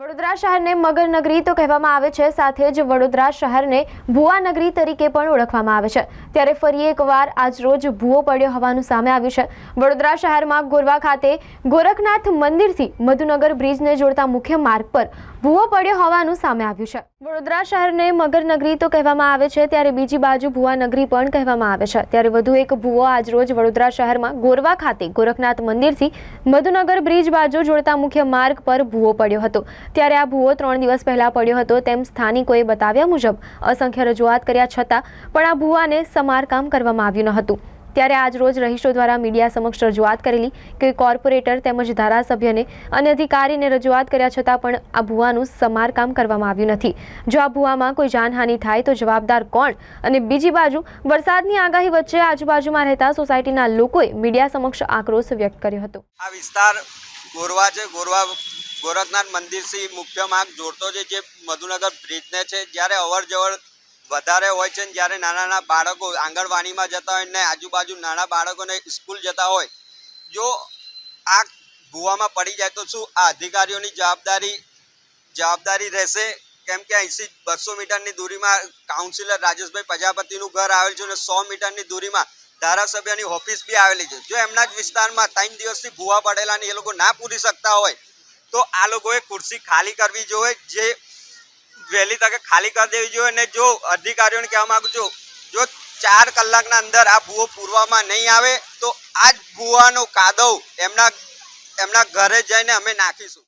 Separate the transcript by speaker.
Speaker 1: વડોદરા શહેરને મગર નગરી તો કહેવામાં આવે છે, સાથે જ વડોદરા શહેરને ભુવા નગરી તરીકે પણ ઓળખવામાં આવે છે. ત્યારે ફરી એકવાર આજરોજ ભૂવો પડ્યો હોવાનું સામે આવ્યું છે. વડોદરા શહેરમાં ગોરવા ખાતે ગોરખનાથ મંદિરથી મધુનગર બ્રિજને જોડતા મુખ્ય માર્ગ પર ભૂવો પડ્યો હોવાનું સામે આવ્યું છે. વડોદરા શહેરને મગર નગરી તો કહેવામાં આવે છે, ત્યારે બીજી બાજુ ભુવા નગરી પણ કહેવામાં આવે છે. ત્યારે વધુ એક ભૂવો આજરોજ વડોદરા શહેરમાં ગોરવા ખાતે ગોરખનાથ મંદિરથી મધુનગર બ્રિજ બાજુ જોડતા મુખ્ય માર્ગ પર ભૂવો પડ્યો હતો. ત્યારે આ ભૂવો ત્રણ દિવસ પહેલા પડ્યો હતો. તેમ સ્થાનિકોએ બતાવ્યા મુજબ અસંખ્ય રજૂઆત કર્યા છતાં પણ આ ભૂવાને સમારકામ કરવામાં આવ્યું ન હતું. ત્યારે આજ રોજ રહીશો દ્વારા મીડિયા સમક્ષ રજૂઆત કરેલી કે કોર્પોરેટર તેમજ ધારાસભ્યને અને અધિકારીને રજૂઆત કર્યા છતાં પણ આ ભૂવાનું સમારકામ કરવામાં આવ્યું નથી. જો આ ભૂવામાં કોઈ જાનહાનિ થાય તો જવાબદાર કોણ? અને બીજી બાજુ, વરસાદની આગાહી વચ્ચે આજુબાજુમાં રહેતા સોસાયટીના લોકોએ મીડિયા સમક્ષ આક્રોશ વ્યક્ત કર્યો હતો.
Speaker 2: આ વિસ્તાર ગોરવા છે. ગોરવા ગોરખનાથ મંદિરથી મુખ્ય માર્ગ જોડતો છે, જે મધુનગર બ્રિજને છે. જ્યારે અવર જવર વધારે હોય છે જ્યારે નાના નાના બાળકો આંગણવાડીમાં જતા હોય ને આજુબાજુ નાના બાળકોને સ્કૂલ જતા હોય, જો આ ભૂવામાં પડી જાય તો શું આ અધિકારીઓની જવાબદારી જવાબદારી રહેશે? કેમ કે અહીંથી બસો મીટરની દૂરીમાં કાઉન્સિલર રાજેશભાઈ પ્રજાપતિનું ઘર આવેલ છે અને સો મીટરની દૂરીમાં ધારાસભ્યની ઓફિસ બી આવેલી છે. જો એમના જ વિસ્તારમાં ત્રણ દિવસથી ભૂવા પડેલા ને એ લોકો ના પૂરી શકતા હોય તો આ લોકોએ ખુરશી ખાલી કરવી જોઈએ, જે વહેલી તકે ખાલી કરી દેવી જોઈએ. અને જો અધિકારીઓને કહેવા માંગુ છું, જો ચાર કલાકના અંદર આ ભૂવો પૂરવામાં નહીં આવે, તો આ જ ભૂવાનો કાદવ એમના એમના ઘરે જઈને અમે નાખીશું.